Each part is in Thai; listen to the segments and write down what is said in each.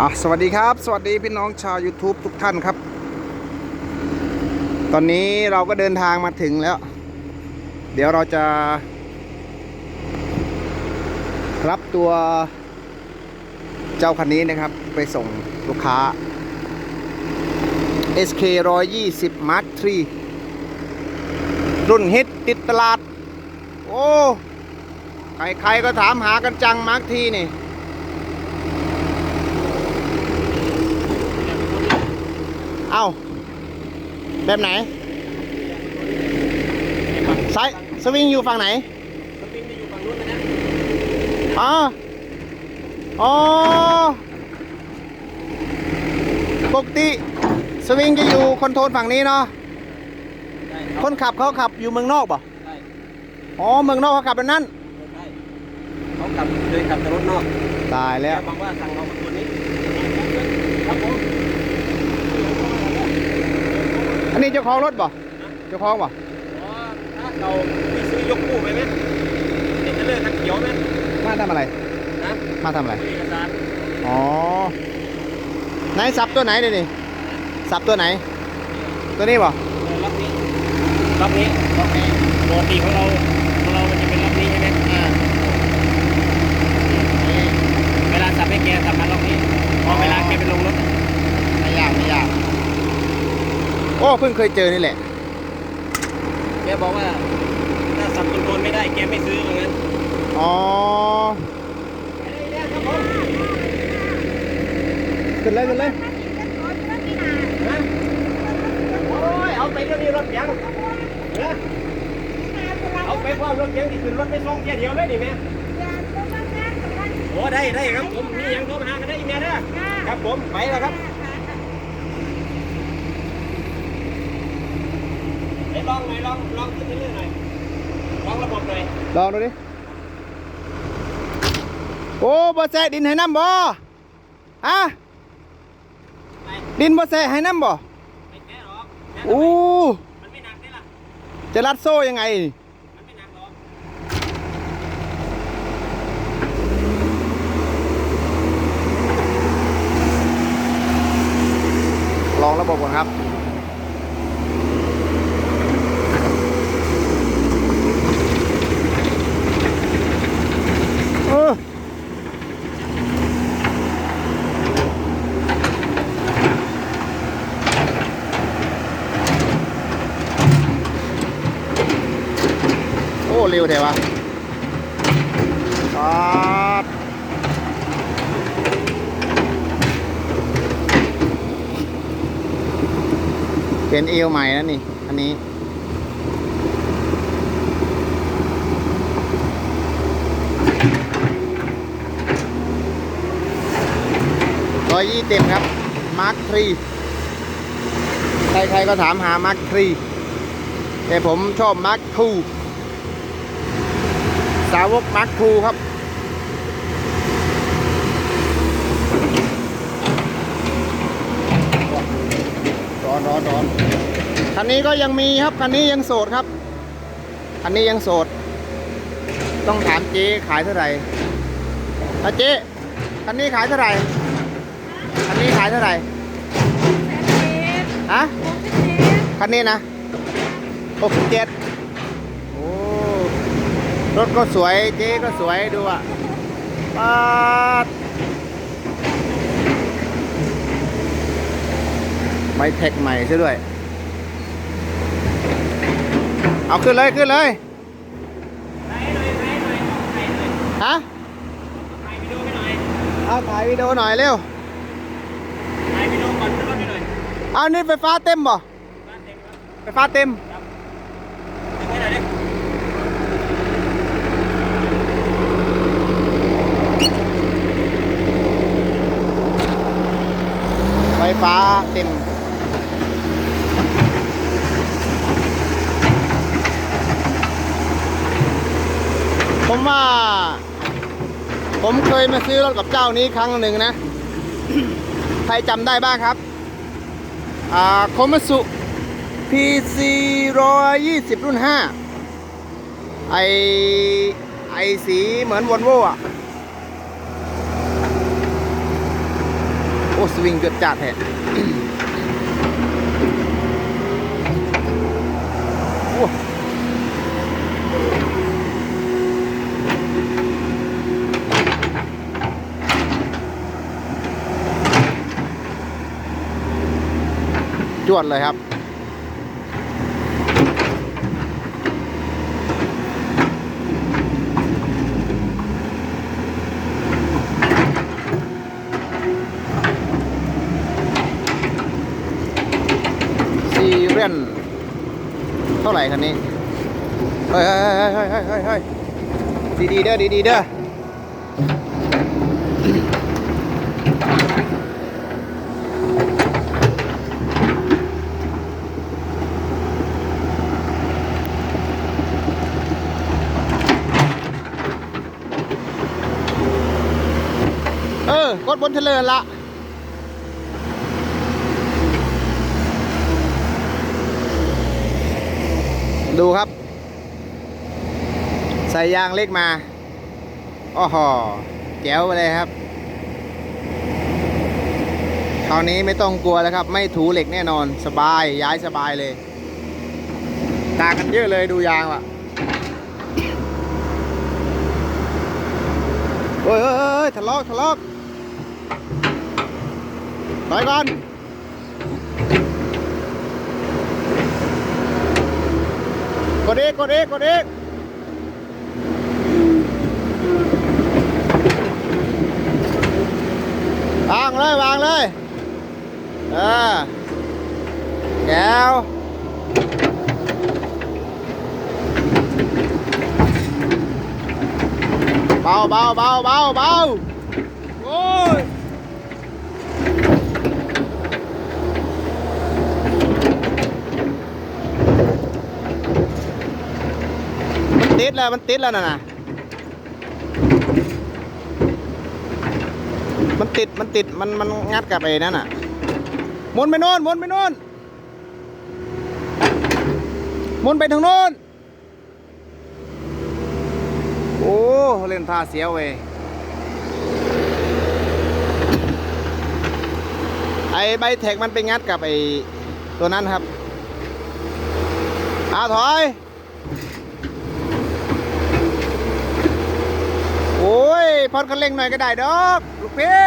อะสวัสดีครับ สวัสดีพี่น้องชาว YouTube ทุกท่านครับ ตอนนี้เราก็เดินทางมาถึงแล้ว เดี๋ยวเราจะ รับตัวเจ้าคันนี้นะครับ ไปส่งลูกค้า SK 120 Mark 3รุ่นฮิตติดตลาด โอ้ ใครๆก็ถามหากันจัง Mark 3นี่ เอ้า แบบไหนซ้ายสวิงอยู่ฝั่งไหนสปริงจะอยู่ฝั่งนู้นนะอ๋ออ๋อปกติสวิงจะอยู่คอนโทรลฝั่งนี้เนาะใช่คนขับเขาขับอยู่เมืองนอกป่ะใช่อ๋อเมืองนอกเขาขับแบบนั้นใช่เขาขับเคยขับแต่รถนอกตายแล้วบอกว่าสั่งเรามาตัวนี้ครับผม อันนี้เจ้าของรถป่ะเจ้าของป่ะอ๋อถ้าเราไปซื้อยกคู่ไปไหมเห็นจะเลิกคันเขียวไหมมาทำอะไรนะมาทำอะไรเอกสารอ๋อไหนสับตัวไหนเดี๋ยวนี้สับตัวไหน ตัวนี้ป่ะเออล็อกนี้ล็อกนี้ล็อกนี้ปกติของเราของเรามันจะเป็นล็อกนี้ใช่ไหมอ่าเวลาสับให้แกสับมาล็อกนี้พอเวลาแกไปลงรถไม่ยากไม่ยาก โอ้เพิ่งเคยเจอนี่แหละ แกบอกว่า ถ้าสับคอนโทรลไม่ได้แกไม่ซื้อเหมือนกันอ๋อ ขึ้นเลยขึ้นเลยโอ้ยเอาไปเรื่องนี้รถเสียงนะเอาไปพร้อมรถเสียงที่ขึ้นรถไปส่งเที่ยวเดียวเลยนี่แม่โอ้ได้ได้ครับผมมีหยังโทรมาหากันได้อีเมลเด้อครับผมไปแล้วครับไปล องหน่อยลองลองขึ้นไปเรื่อยหน่อยลองระบบหน่อยลองดูดิ โอ้บ่แซะดินให้น้ำบ่อะไปดินบ่แซะให้น้ำบ่ไปแกะหรอกแกะทำไมอู้มันไม่หนักได้ล่ะจะรัดโซ่ยังไงมันไม่หนักหรอกลองระบบก่อนครับ เร็วเดี๋ยวะเป็นเอวใหม่แล้วนี่ อันนี้ร้อยยี่เต็มครับ มาร์คทรีใครๆก็ถามหามาร์คทรีแต่ผมชอบมาร์คทู สาวกมาร์คทูครับ ร้อนร้อนร้อนคันนี้ก็ยังมีครับ คันนี้ยังโสดครับ คันนี้ยังโสด ต้องถามเจ๊ขายเท่าไหร่อะเจ๊คันนี้ขายเท่าไหร่ คันนี้ขายเท่าไหร่ฮะคันนี้นะ67โอ้ รถก็สวยเจ๊ก็สวยดูอะปาดไม้แท็กใหม่ซะด้วย เอาขึ้นเลยขึ้นเลยไหนหน่อยไหนหน่อยไหนหน่อยฮะถ่ายวิดีโอให้หน่อยเอาถ่ายวิดีโอหน่อยเร็วถ่ายวิดีโอก่อนขึ้นรถให้หน่อยเอานี่ไฟฟ้าเต็มบ่บ้านเต็มครับไฟฟ้าเต็ม ให้หน่อยดิ ไฟฟ้าเต็ม ผมว่า ผมเคยมาซื้อรถกับเจ้านี้ครั้งหนึ่งนะ ใครจำได้บ้างครับอ่าโคมัสุ PC 120 รุ่น 5 ไอไอสีเหมือนวอลโว่อะโอ้สวิงเกิดจัดแฮะโอ้ จวดเลยครับ ซีเรียนเท่าไหร่คันนี้ เฮ้ยเฮ้ยเฮ้ยเฮ้ยเฮ้ยเฮ้ยดีดีเด้อดีดีเด้อ ดบนเทเลอร์ละดูครับ ใส่ยางเล็กมาโอ้โหแจ๋วไปเลยครับคราวนี้ไม่ต้องกลัวแล้วครับ ไม่ถูเหล็กแน่นอนสบายย้ายสบายเลยต่างกันเยอะเลยดูยางว่ะเฮ้ยเฮ้ยเฮ้ยทะลาะทะลาะ ถอยก่อนกดอีกกดอีกกดอีกวางเลยวางเลยเออแก้วเบาเบาเบาเบาเบาโอ้ยมัน ติดแล้วมันติดแล้วน่ะนะมันติดมันติดมันมันงัดกับไอ้นั่นน่ะมุนไปโน่นมุนไปโน่นมุนไปทางโน้นโอ้เล่นท่าเสียวเว้ยไอ้ใบแท็กมันไปงัดกับไอ้ตัวนั้นครับอาถอย อ้ยพอนคันเร่งหน่อยก็ได้ดอก ลูกพี่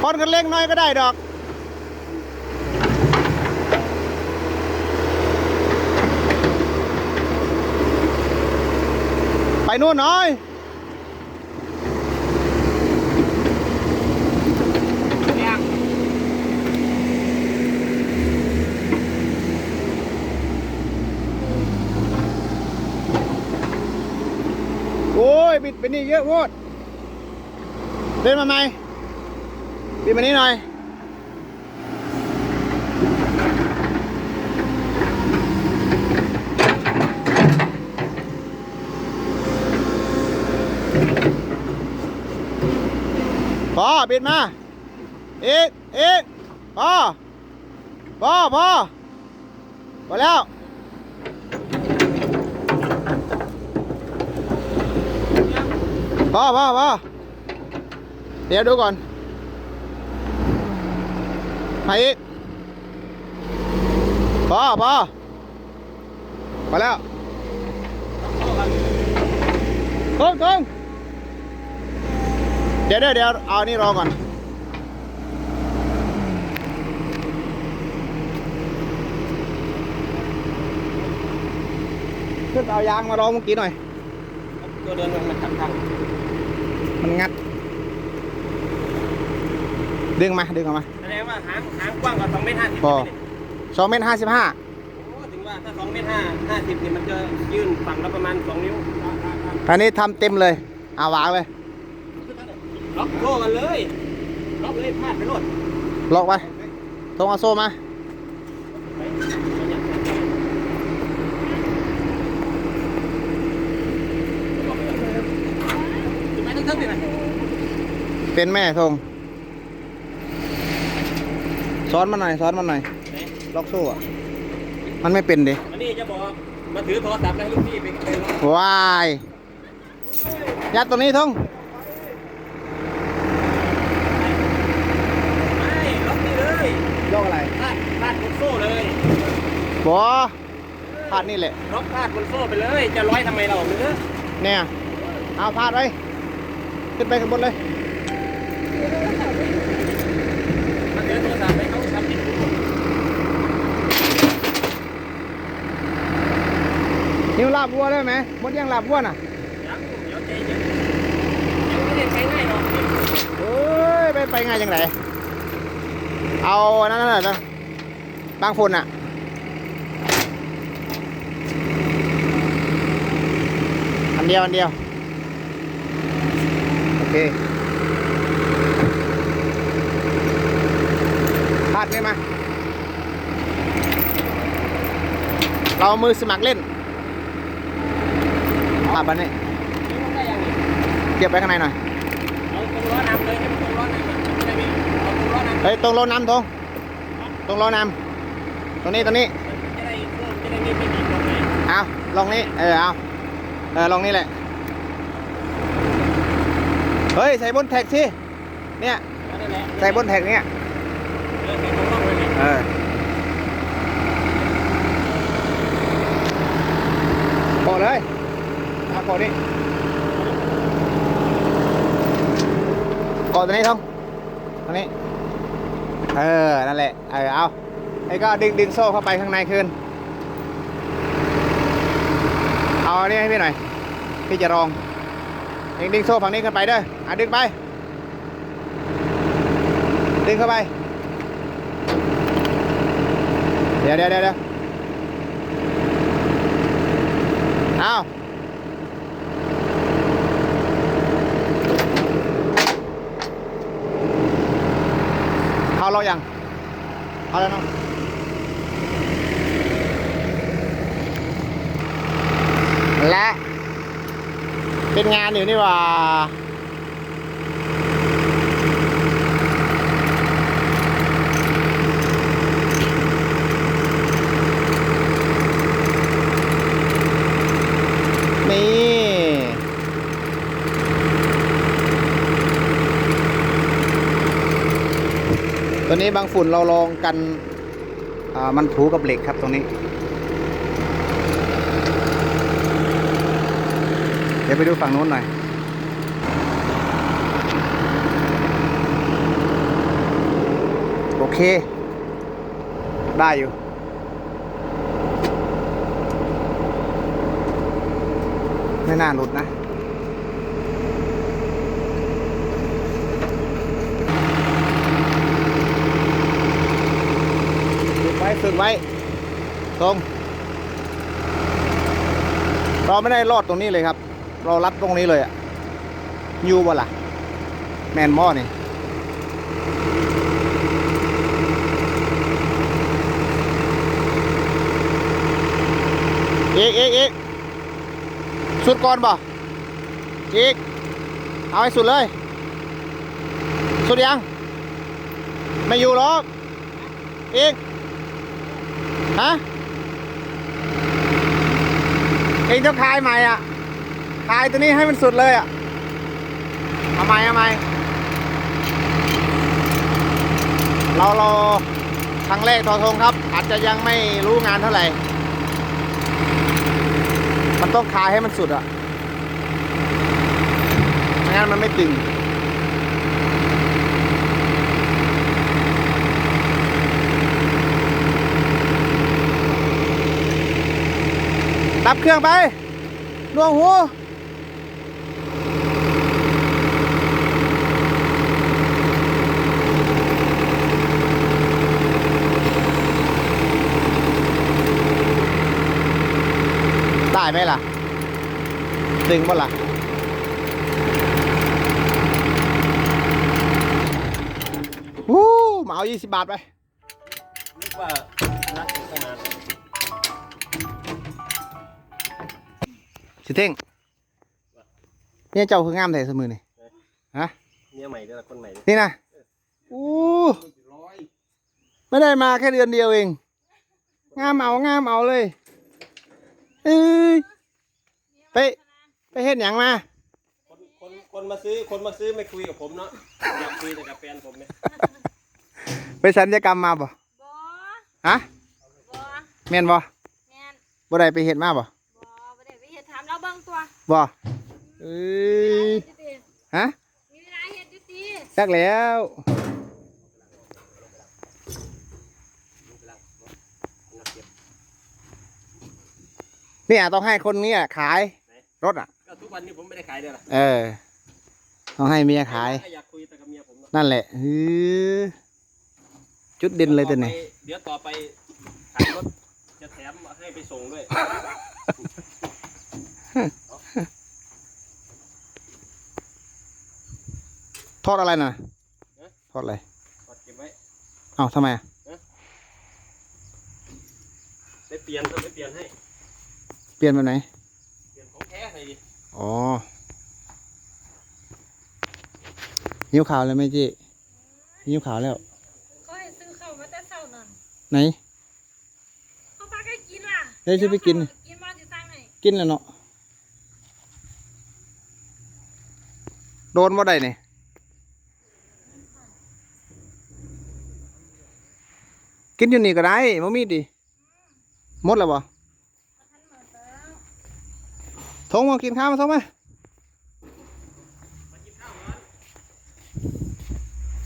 พอนคันเร่งหน่อยก็ได้ดอกไปนู่นหน่อยโอ้ยบิดไปนี่เยอะโวดเดินมาไหมบิดมานี่หน่อย พอบิดมาอีกอีกพอพอพอพอแล้ว พอพอพอเดี๋ยวดูก่อนไปอีกพอพอพอแล้วตรงตรงเดี๋ยวเดี๋ยวเอานี่รอก่อนขึ้นเอายางมารอเมื่อกี้หน่อยตัวเดินมันขัดข้าง มันงัด ดึงมา ดึงออกมาแสดงว่าหางหางกว้างกว่าสองเมตรห้าสิบพอสองเมตรห้าสิบห้าโอ้ถึงว่าถ้าสองเมตรห้าห้าสิบนี่มันจะยื่นฝั่งละประมาณสองนิ้วอันนี้ทำเต็มเลยเอาวางเลย ล็อกโซ่กันเลย ล็อกเลยพลาดไปรถล็อกไว้ตรงเอาโซ่มา เครื่องเป็นไหมเป็นแม่ทงซ้อนมาหน่อยซ้อนมาหน่อยล็อกโซ่อะมันไม่เป็นดิอันนี้จะบอกมาถือโทรศัพท์แล้วลูกพี่ไปไปวายยัดตัวนี้ทงไม่ล็อกนี่เลยล็อกอะไรพลาดพลาดบนโซ่เลยบอพลาดนี่แหละล็อกพลาดบนโซ่ไปเลย จะร้อยทำไมเราเนื้อเนี่ยเอาพลาดไว้ ขึ้นไปข้างบนเลยมาเจอโทรศัพท์ไปเขาทำที่นิ้วลาบวัวได้ไหมมดยังลาบวัวน่ะยังเดี๋ยวใจเย็นยังไม่ได้ใช้ง่ายหรอกเอ้ยไปไปง่ายจังไงเอาอันนั่นน่ะนะบางฝนอะอันเดียวอันเดียวโอ เคพาดนี่มาเรามือสมัครเล่นปรับอันนี้ได้ยังไงเก็บไปข้างในหน่อยเอาตรงล้อนำเลยให้มันตรงล้อนำมันจะได้มีเอาตรงล้อนำเฮ้ยตรงล้อน้ำตรงตรงล้อน้ำตรงนี้ตรงนี้มันจะได้เพิ่มจะได้ไม่ไม่มีตรงไหนเอาลองนี้เออเอาเออลองนี่แหละ เฮ้ย ใส่บนแท็กสิเนี่ยนั่นแหละใส่บนแท็กเนี่ยเออใส่ตรงร่องเลยเนี่ยเออโกดเลยเอาโกดนี่โกดตัวนี้ท่องตัวนี้ เออ นั่นแหละ เออ เอาไอ้ก็ดึงดึงโซ่เข้าไปข้างในคืนเอาอันนี้ให้พี่หน่อย พี่จะลอง ดึงดึงโซ่ฝั่งนี้ขึ้นไปเด้ออะดึงไป ดึงเข้าไป เดี๋ยวเดี๋ยวเดี๋ยวเอาเข้าเรายังเอาแล้วเนาะและ เป็นงานอยู่นี่ว่ามีตัวนี้บางฝุ่นเราลองกันอ่ามันถูกับเหล็กครับตรงนี้ ดี๋ยวไปดูฝั่งนู้นหน่อยโอเค ได้อยู่ไม่น่าหลุดนะฝึกไว้ฝึกไว้ ตรง เราไม่ได้รอดตรงนี้เลยครับ เรารัดตรงนี้เลยอะยูบ่ล่ะ แมนมอนี่อีกอีกอีกสุดก่อนบ่อีกเอาให้สุดเลย สุดยัง ไม่อยู่หรอกอีกฮะเองต้องคลายใหม่อะ คลายตัวนี้ให้มันสุดเลยอะเอาใหม่เอาใหม่เราเราครั้งแรกทอทงครับ อาจจะยังไม่รู้งานเท่าไหร่ มันต้องคลายให้มันสุดอะไม่งั้นมันไม่ตึงดับเครื่องไปดวงหู ได้ไหมล่ะ ตึงบ่ล่ะวู้มาเอา 20 บาทไปนึกว่านัดอยู่ตั้งนานสิเท่งเนี่ยเจ้าคืองามแต่สมือนี่ฮะเนี่ยใหม่ด้วยล่ะคนใหม่ด้วยนี่นะอู้ไม่ได้มาแค่เดือนเดียวเอง งามเอางามเอาเลย เอ้ยไปไปเห็นอย่างมา คนคนคนมาซื้อคนมาซื้อไม่คุยกับผมเนาะอยากคุยแต่กับแฟนผมเนี่ยไปสัญญกรรมมาบ่บอฮะบ่แม่นบ่แม่นบ่ได้ไปเฮ็ดมาบ่บ่บ่ได้ไปเฮ็ดถามเราเบิ่งตัวบ่เอ้ยมีเวลาเฮ็ดอยู่ติฮะมีเวลาเฮ็ดอยู่ติจักแล้ว เนี่ยต้องให้คนเนี้ขายรถอะก็ทุกวันนี้ผมไม่ได้ขายเลยล่ะเออต้องให้เมียขาย อยากคุยแต่กับเมียผมเนาะนั่นแหละฮือจุดเด่นเลยตัวนี้เดี๋ยวต่อไปขายรถจะแถมให้ไปส่งด้วยทอดอะไรน่ะทอดอะไรกดเก็บไว้เอ้าทำไมอะได้เปลี่ยนก็ได้เปลี่ยนให้ เปลี่ยนแบบไหน เปลี่ยนของแท้ให้ดิอ๋อหิวข่าวเลยไหมจีหิวข่าวแล้วเขาให้ซื้อข้าวมาแต่เช้านั่นไหนเขาพากันกินล่ะเฮ้ยจะไปกิน กินมาสิสั่งให้กินแล้วเนาะ โดนบ่ได้เนี่ยกินอยู่นี่ก็ได้มมีดิหมดแล้วบ่ทันหมดแล้ว ทงมากินข้าวมาทงมามากินข้าวก่อน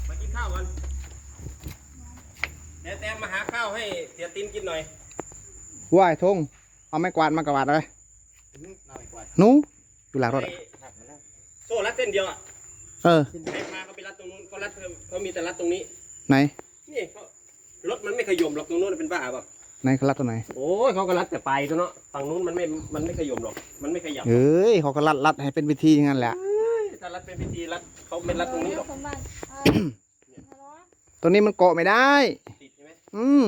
มากินข้าวก่อนแต่แต่มาหาข้าวให้เสียตินกินหน่อยว่ายทงเอาไม้กวาดมากวาดเลยน่าไปกว่าหนูอยู่หลังรถอะโซ่รัดเส้นเดียวอะเออใครพาเขาไปรัดตรงนู้นเขารัดเขาเขามีแต่รัดตรงนี้ ไหน นี่เขารถมันไม่ขยมหรอกตรงนู้นเป็นบ้าเปล่า ไหนเขารัดตัวไหน โอ้ยเขาก็รัดแต่ปลายตัวเนาะฝั่งนู้นมันไม่ มันไม่ขยมหรอก มันไม่ขยับเอ้ยเขาก็รัดรัดให้เป็นวิธีอย่างนั้นแหละ ถ้ารัดเป็นพิธีรัดเขาไม่รัดตรงนี้หรอกสมบัติเออฮัลโหลตัวนี้มันเกาะไม่ได้ ติดใช่ไหมอืม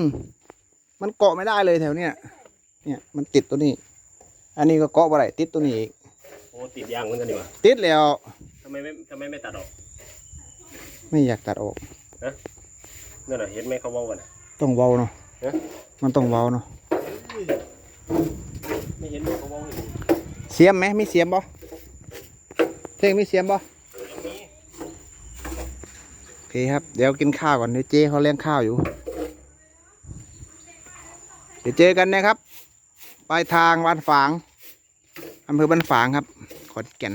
มันเกาะไม่ได้เลยแถวเนี้ย เนี่ย มันติดตัวนี้ อันนี้ก็เกาะบ่ได้ติดตัวนี้อีก โอ้ติดยางเหมือนกันดีกว่าติดแล้ว ทำไมไม่ทำไมไม่ตัดออกไม่อยากตัดออก นั่นน่ะเห็นไหมเขาเว่ากันน่ะต้องเว้าเนาะเอ๊ะ มันต้องเว้าเนาะไม่เห็นไหมเขาเว่าอยู่เสียมไหมมีเสียมบ่เท่งมีเสียมบ่อย่างนี้โอเคครับ เดี๋ยวกินข้าวก่อนเดี๋ยวเจ๊เขาเลี้ยงข้าวอยู่ เดี๋ยวเจอกันนะครับปลายทางบ้านฝางอำเภอบ้านฝางครับขอนแก่น